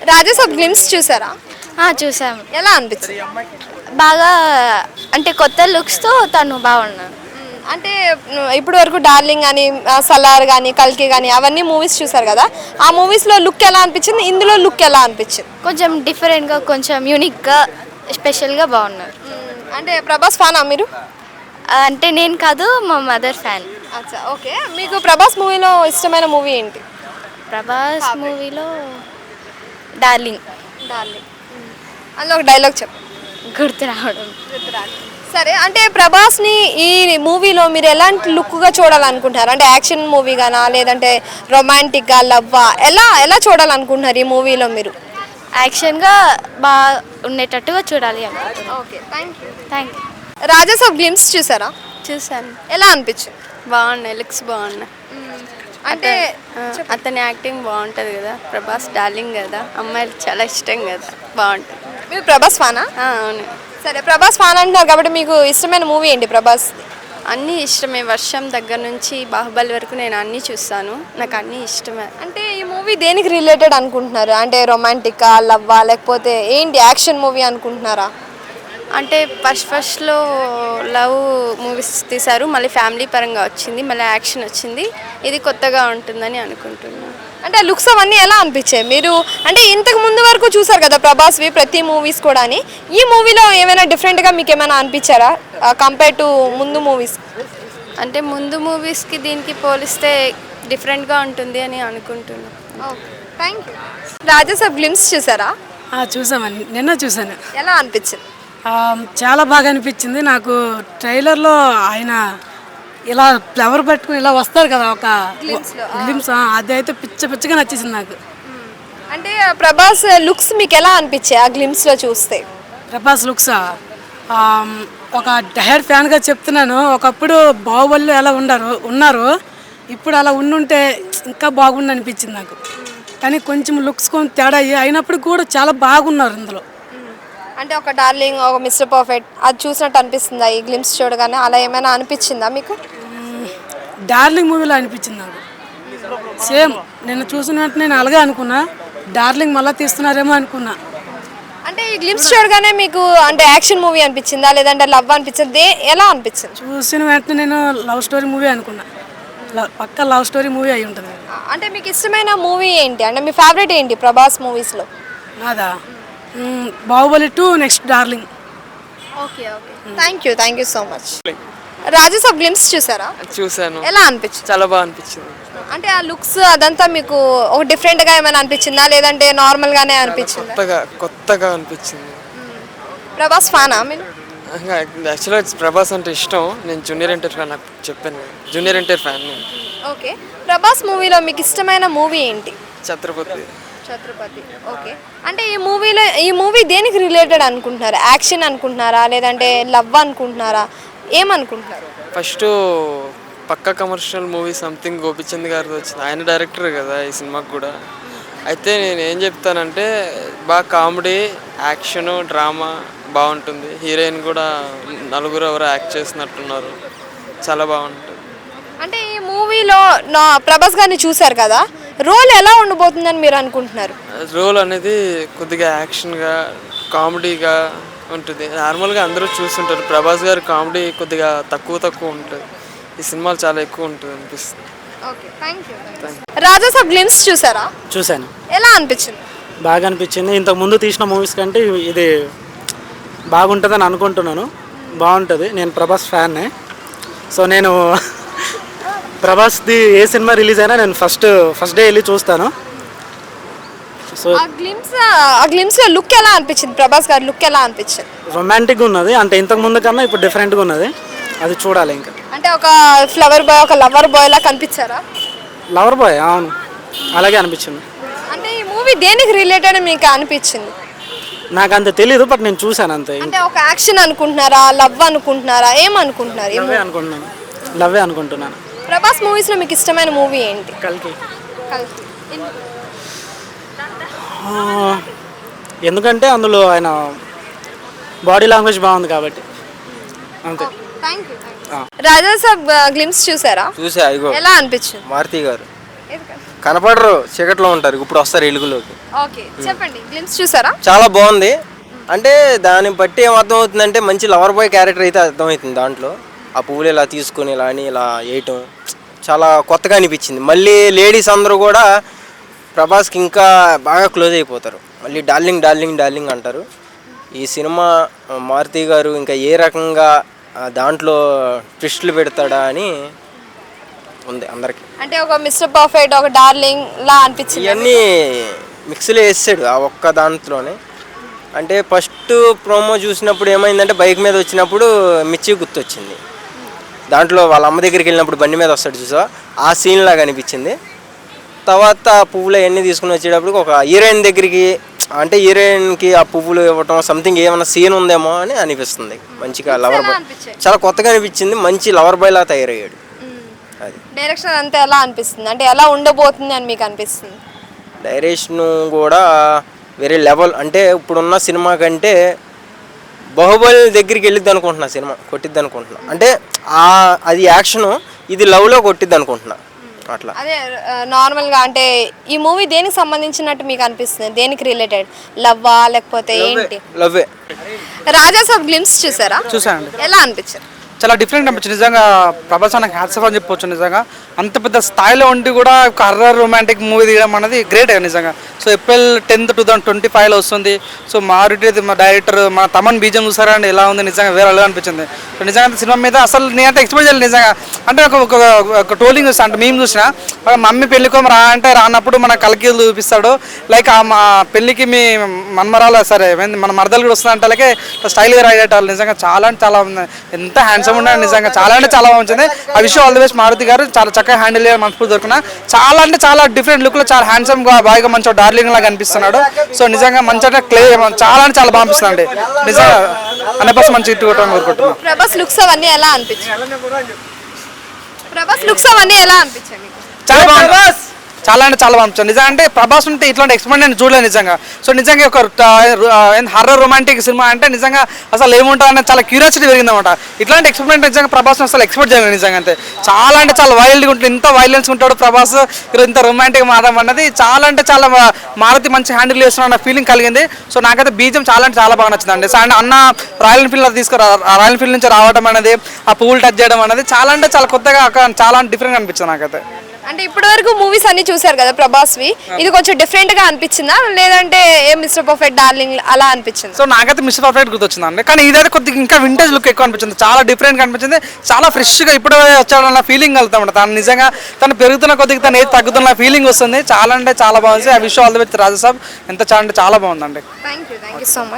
Raja Saab glimpse చూసారా? ఆ, చూసాము ఎలా అనిపించింది? బాగా అంటే కొత్త లుక్స్తో తను బాగున్నాడు అంటే ఇప్పటి వరకు డార్లింగ్ అని సలార్ కానీ కల్కి కానీ అవన్నీ మూవీస్ చూసారు కదా? ఆ మూవీస్లో లుక్ ఎలా అనిపించింది? ఇందులో లుక్ ఎలా అనిపించింది? కొంచెం డిఫరెంట్గా కొంచెం యూనిక్గా స్పెషల్గా బాగున్నారు అంటే ప్రభాస్ ఫ్యానా మీరు? అంటే నేను కాదు మా మదర్ ఫ్యాన్. అచ్చా ఓకే. మీకు ప్రభాస్ మూవీలో ఇష్టమైన మూవీ ఏంటి? ప్రభాస్ మూవీలో డార్లింగ్ డార్లింగ్ అందులో ఒక డైలాగ్ చెప్పు. గుర్తు రావడం. సరే అంటే ప్రభాస్ని ఈ మూవీలో మీరు ఎలాంటి లుక్గా చూడాలనుకుంటున్నారు? అంటే యాక్షన్ మూవీ గానా లేదంటే రొమాంటిక్గా లవ్వా ఎలా ఎలా చూడాలనుకుంటున్నారు ఈ మూవీలో మీరు? యాక్షన్గా బాగా ఉండేటట్టుగా చూడాలి okay thank you thank you Rajasaab glimpse చూసారా? చూసాను ఎలా అనిపించింది? బాగున్నాయి లుక్స్ బాగున్నాయి. అంటే అతని యాక్టింగ్ బాగుంటుంది కదా ప్రభాస్ డార్లింగ్ కదా అమ్మాయిలు చాలా ఇష్టం కదా బాగుంటుంది. మీరు ప్రభాస్ ఫానా అవును. సరే ప్రభాస్ ఫాన్ అంటున్నారు కాబట్టి మీకు ఇష్టమైన మూవీ ఏంటి ప్రభాస్? అన్నీ ఇష్టమే వర్షం దగ్గర నుంచి బాహుబలి వరకు నేను అన్నీ చూస్తాను నాకు అన్నీ ఇష్టమే. అంటే ఈ మూవీ దేనికి రిలేటెడ్ అనుకుంటున్నారు? అంటే రొమాంటికా లవ్వా లేకపోతే ఏంటి యాక్షన్ మూవీ అనుకుంటున్నారా? అంటే ఫస్ట్ ఫస్ట్లో లవ్ మూవీస్ తీశారు మళ్ళీ ఫ్యామిలీ పరంగా వచ్చింది మళ్ళీ యాక్షన్ వచ్చింది. ఇది కొత్తగా ఉంటుందని అనుకుంటున్నాను అంటే లుక్స్ అవన్నీ ఎలా అనిపించాయి? మీరు అంటే ఇంతకు ముందు వరకు చూసారు కదా ప్రభాస్వి ప్రతి మూవీస్ కూడా అని. ఈ మూవీలో ఏమైనా డిఫరెంట్గా మీకు ఏమైనా అనిపించారా? కంపేర్ టు ముందు మూవీస్ అంటే ముందు మూవీస్కి దీనికి పోలిస్తే డిఫరెంట్గా ఉంటుంది అని అనుకుంటున్నాను థ్యాంక్ యూ రాజాసాబ్ గ్లిమ్స్ చూసారా? ఆ, చూసామండి. నిన్న చూసాను. ఎలా అనిపించింది? చాలా బాగా అనిపించింది. నాకు ట్రైలర్లో ఆయన ఇలా ఫ్లవర్ పట్టుకుని ఇలా వస్తారు కదా ఒక గ్లిమ్స్ అది అయితే పిచ్చ పిచ్చగా నచ్చేసింది నాకు. అంటే ప్రభాస్ లుక్స్ మీకు ఎలా అనిపించాయి ఆ గ్లిమ్స్లో చూస్తే? ప్రభాస్ లుక్స్? ఒక డైహెడ్ ఫ్యాన్గా చెప్తున్నాను. ఒకప్పుడు బాహుబలిలో ఎలా ఉండారు ఉన్నారు. ఇప్పుడు అలా ఉండుంటే ఇంకా బాగుండి అనిపించింది నాకు కానీ కొంచెం లుక్స్ కొంచెం తేడా అయ్యి అయినప్పుడు కూడా చాలా బాగున్నారు ఇందులో. అంటే ఒక డార్లింగ్ ఒక మిస్టర్ పర్ఫెక్ట్ అది చూసినట్టు అనిపిస్తుందా? ఈ గ్లిమ్స్ చూడగానే అలా ఏమైనా అనిపించిందా మీకు? డార్లింగ్ మూవీలో అనిపించింది నాకు. సేమ్ నేను చూసిన వెంటనే నేను అలాగే అనుకున్నా. డార్లింగ్ మళ్ళీ తీస్తున్నారేమో అనుకున్నా. అంటే ఈ గ్లిమ్స్ చూడగానే మీకు అంటే యాక్షన్ మూవీ అనిపించిందా? లేదంటే లవ్ అనిపించింది? ఎలా అనిపించింది? చూసిన వెంటనే నేను లవ్ స్టోరీ మూవీ అనుకున్నా. పక్క లవ్ స్టోరీ మూవీ అయి ఉంటుంది. అంటే మీకు ఇష్టమైన మూవీ ఏంటి? అంటే మీ ఫేవరెట్ ఏంటి ప్రభాస్ మూవీస్లో? నాదా? Baahubali two next darling. Okay okay. Thank you thank you so much Rajasaab glimpse చూసారా? చూశాను. ఎలా అనిపించింది? చాలా బాగా అనిపించింది. అంటే ఆ లుక్స్ అదంతా మీకు ఒక డిఫరెంట్గా ఏమైనా అనిపించిందా? లేదంటే నార్మల్గానే అనిపించిందా? కొత్తగా కొత్తగా అనిపించింది. ప్రభాస్ ఫానా మీరు? యాక్చువల్గా ప్రభాస్ అంటే ఇష్టం. నేను జూనియర్ ఎన్టీఆర్ ఫ్యాన్ నాకు చెప్పాను. జూనియర్ ఎన్టీఆర్ ఫ్యాన్ నేను. ఓకే. ప్రభాస్ మూవీలో మీకు ఇష్టమైన మూవీ ఏంటి? ఛత్రపతి. ఛత్రపతి. ఓకే అంటే ఈ మూవీలో ఈ మూవీ దేనికి రిలేటెడ్ అనుకుంటున్నారా? యాక్షన్ అనుకుంటున్నారా? లేదంటే లవ్ అనుకుంటున్నారా? ఏమనుకుంటున్నారు? ఫస్ట్ పక్క కమర్షియల్ మూవీ సంథింగ్ గోపిచంద్ గారిది వచ్చింది. ఆయన డైరెక్టర్ కదా ఈ సినిమాకి కూడా. అయితే నేను ఏం చెప్తానంటే బాగా కామెడీ యాక్షన్ డ్రామా బాగుంటుంది. హీరోయిన్ కూడా నలుగురు ఎవరు యాక్ట్ చేసినట్టున్నారు చాలా బాగుంటుంది. అంటే ఈ మూవీలో నా ప్రభాస్ గారిని చూశారు కదా? రోల్ ఎలా ఉండబోతుందని మీరు అనుకుంటున్నారు? రోల్ అనేది కొద్దిగా యాక్షన్గా కామెడీగా ఉంటుంది. నార్మల్గా అందరూ చూస్తుంటారు. ప్రభాస్ గారి కామెడీ కొద్దిగా తక్కువ తక్కువ ఉంటుంది. ఈ సినిమాలు చాలా ఎక్కువ ఉంటుంది అనిపిస్తుంది. Okay thank you Rajasaab glimpse చూసారా? చూశాను. ఎలా అనిపించింది? బాగా అనిపించింది. ఇంతకు ముందు తీసిన మూవీస్ కంటే ఇది బాగుంటుందని అనుకుంటున్నాను. బాగుంటుంది. నేను ప్రభాస్ ఫ్యాన్నే. సో నేను ప్రభాస్ది ఏ సినిమా రిలీజ్ అయినా నేను ఫస్ట్ ఫస్ట్ డే వెళ్ళి చూస్తాను. సో ఆ గ్లిమ్స్ ఆ గ్లిమ్స్లో లుక్ ఎలా అనిపించింది? ప్రభాస్ గారి లుక్ ఎలా అనిపించింది? రొమాంటిక్గా ఉన్నది. అంటే ఇంతకు ముందు కన్నా ఇప్పుడు డిఫరెంట్గా ఉన్నది. అది చూడాలి ఇంకా. అంటే ఒక ఫ్లవర్ బాయ్ ఒక లవర్ బాయ్ లా కనిపించారా? Lover boy? అవును. అలాగే అనిపించింది. అంటే ఈ మూవీ దేనికి రిలేటెడ్ మీకు అనిపించింది? నాకు అంత తెలీదు బట్ నేను చూశాను అంతే. అంటే ఒక యాక్షన్ అనుకుంటున్నారా? లవ్ అనుకుంటున్నారా? ఏమనుకుంటున్నారు? ఈ లవ్వే అనుకుంటున్నాను. లవ్వే అనుకుంటున్నాను. ప్రభాస్ మూవీస్లో మీకు ఇష్టమైన మూవీ ఏంటి? కలికి. కల్కి. ఎందుకంటే అందులో ఆయన బాడీ లాంగ్వేజ్ బాగుంది కాబట్టి. అంతే. Thank you Raja Saab glimpse చూసారా? చూసా ఇగో. ఎలా అనిపించింది? మారుతి గారు. కనపడరు చీకట్లో ఉంటారు ఇప్పుడు వస్తారు ఎలుగులోకి. ఓకే చెప్పండి గ్లిమ్స్ చూసారా? చాలా బాగుంది. అంటే దాన్ని బట్టి ఏం అర్థం అవుతుందంటే మంచి లవర్ బాయ్ క్యారెక్టర్ అయితే అర్థమవుతుంది దాంట్లో. ఆ పువ్వులు ఇలా తీసుకొని ఇలా అని ఇలా వేయటం. చాలా కొత్తగా అనిపించింది. మళ్ళీ లేడీస్ అందరూ కూడా ప్రభాస్కి ఇంకా బాగా క్లోజ్ అయిపోతారు. మళ్ళీ డార్లింగ్ డార్లింగ్ డార్లింగ్ అంటారు. ఈ సినిమా మారుతి గారు ఇంకా ఏ రకంగా దాంట్లో ట్విస్టులు పెడతాడా అని ఉంది అందరికీ. అంటే ఒక మిస్టర్ పర్ఫెక్ట్ ఒక డార్లింగ్ లా అనిపించింది. ఇవన్నీ మిక్స్లో వేసాడు ఆ ఒక్క దాంట్లోనే. అంటే ఫస్ట్ ప్రోమో చూసినప్పుడు ఏమైందంటే బైక్ మీద వచ్చినప్పుడు మిర్చి గుర్తొచ్చింది. దాంట్లో వాళ్ళ అమ్మ దగ్గరికి వెళ్ళినప్పుడు బండి మీద వస్తాడు చూసా ఆ సీన్ లాగా అనిపించింది. తర్వాత ఆ పువ్వులు అవన్నీ తీసుకుని వచ్చేటప్పుడు ఒక హీరోయిన్ దగ్గరికి అంటే హీరోయిన్కి ఆ పువ్వులు ఇవ్వటం సంథింగ్ ఏమైనా సీన్ ఉందేమో అని అనిపిస్తుంది. మంచిగా లవర్ బాయ్ చాలా కొత్తగా అనిపించింది మంచి లవర్ బాయ్ లా తయారయ్యాడు. అది. డైరెక్షన్ అంతా ఎలా అనిపిస్తుంది? అంటే ఎలా ఉండబోతుంది అని మీకు అనిపిస్తుంది? డైరెక్షన్ కూడా వేరే లెవెల్ అంటే ఇప్పుడున్న సినిమా కంటే బాహుబలి దగ్గరికి వెళ్ళిద్ది అనుకుంటున్నా సినిమా కొట్టిద్ది అనుకుంటున్నా. అంటే ఆ అది యాక్షన్ ఇది లవ్లో కొట్టిద్ది అనుకుంటున్నా. అట్లా. అదే నార్మల్గా అంటే ఈ మూవీ దేనికి సంబంధించినట్టు మీకు అనిపిస్తుంది? దేనికి రిలేటెడ్? లవ్వా లేకపోతే ఏంటి? లవ్వే. రాజా సాబ్ గ్లిమ్స్ చూసారా? చూసానండి. ఎలా అనిపించారు? చాలా డిఫరెంట్ అనిపించింది. నిజంగా ప్రభాస్ నాకు హ్యాట్స్ అని చెప్పొచ్చు నిజంగా. అంత పెద్ద స్థాయిలో ఉండి కూడా ఒక హర్రర్ రొమాంటిక్ మూవీ తీయడం అనేది గ్రేట్ నిజంగా. So April tenth two thousand twenty ఫైవ్లో వస్తుంది. సో మారుతి మా డైరెక్టర్ మా తమన్ బీజం చూసారా అండి? ఎలా ఉంది? నిజంగా వేరే అలా అనిపించింది. నిజంగా సినిమా మీద అసలు నేనంటే ఎక్స్పెక్ట్ చేయలేదు నిజంగా. అంటే ఒక ఒక టోలింగ్ చూసిన అంటే మేము చూసిన మమ్మీ పెళ్ళికోమ రా అంటే రానప్పుడు మన కలకి చూపిస్తాడు. లైక్ ఆ మా పెళ్ళికి మీ మన్మరాల సరే మన మరదలు కూడా వస్తుంది అంటే అలాగే స్టైల్గా రాయటాలు నిజంగా చాలా అంటే చాలా ఉంది. ఎంత హ్యాండ్సమ్ ఉన్నాడు నిజంగా చాలా అంటే చాలా బాగుంటుంది. ఆ విషయం ఆల్ ది బెస్ట్ మారుతి గారు చాలా చక్కగా హ్యాండిల్ చేయాలి మనస్ఫూర్తి దొరికిన చాలా అంటే చాలా డిఫరెంట్ లుక్లో చాలా హ్యాండ్సమ్గా బాగా మంచిగా డార్లింగ్ లాగా అనిపిస్తున్నాడు. సో నిజంగా మంచి అంటే క్లే చాలా అంటే చాలా బాగా అనిపిస్తుంది నిజంగా అనే మంచి ఇట్టు కొట్టడం కోరుకుంటున్నాను ప్రభాస్ లుక్స్ అవన్నీ ఎలా అనిపించాయి? ప్రభాస్ లుక్స్ అవన్నీ ఎలా అనిపించాయి మీకు? చాలా బాగుంది. చాలా అంటే చాలా బాగుంది. నిజంగా అంటే ప్రభాస్ ఉంటే ఇట్లాంటి ఎక్స్పెరిమెంట్ నేను చూడలేదు నిజంగా. సో నిజంగా ఒక హర్రర్ రొమాంటిక్ సినిమా అంటే నిజంగా అసలు ఏముంటుంది అనేది చాలా క్యూరియాసిటీ పెరిగిందన్నమాట. ఇట్లాంటి ఎక్స్పెరిమెంట్ నిజంగా ప్రభాస్ అసలు ఎక్స్పెక్ట్ చేయలేదు నిజంగా అంతే. చాలా అంటే చాలా వైల్డ్గా ఉంటుంది ఇంత వైలెన్స్ ఉంటాడు ప్రభాస్ ఇంత రొమాంటిక్ మారడం అన్నది చాలా అంటే చాలా మారుతి మంచి హ్యాండిల్ చేస్తున్నా అన్న ఫీలింగ్ కలిగింది. సో నాకైతే బీజం చాలా అంటే చాలా బాగా నచ్చిందండి. సో అండ్ అన్న రాయల్ ఎన్ఫీల్డ్ తీసుకురా రాయల్ ఎన్ఫీల్డ్ నుంచి రావడం అనేది ఆ పువ్వులు టచ్ చేయడం అనేది చాలా అంటే చాలా కొత్తగా చాలా డిఫరెంట్ అనిపించింది నాకైతే. అంటే ఇప్పటి వరకు మూవీస్ అన్ని చూసారు కదా ప్రభాస్వి? ఇది కొంచెం డిఫరెంట్గా అనిపించిందా? లేదంటే ఏ మిస్టర్ పర్ఫెక్ట్ డార్లింగ్ అలా అనిపించింది? సో నాకైతే మిస్ పర్ఫెక్ట్ గుర్తొచ్చిందండి కానీ ఇదైతే కొద్దిగా ఇంకా వింటేజ్ లుక్ ఎక్కువ అనిపించింది. చాలా డిఫరెంట్గా అనిపించింది. చాలా ఫ్రెష్గా ఇప్పుడు వచ్చాడన్న ఫీలింగ్ కలుగుతాం తను నిజంగా తను పెరుగుతున్న కొద్దిగా తను ఏది తగ్గుతున్న ఫీలింగ్ వస్తుంది. చాలా అంటే చాలా బాగుంది. ఆ విషయం ఆల్ ది రాజసాబ్ ఎంత చాలా అంటే చాలా బాగుందండి. Thank you thank you so much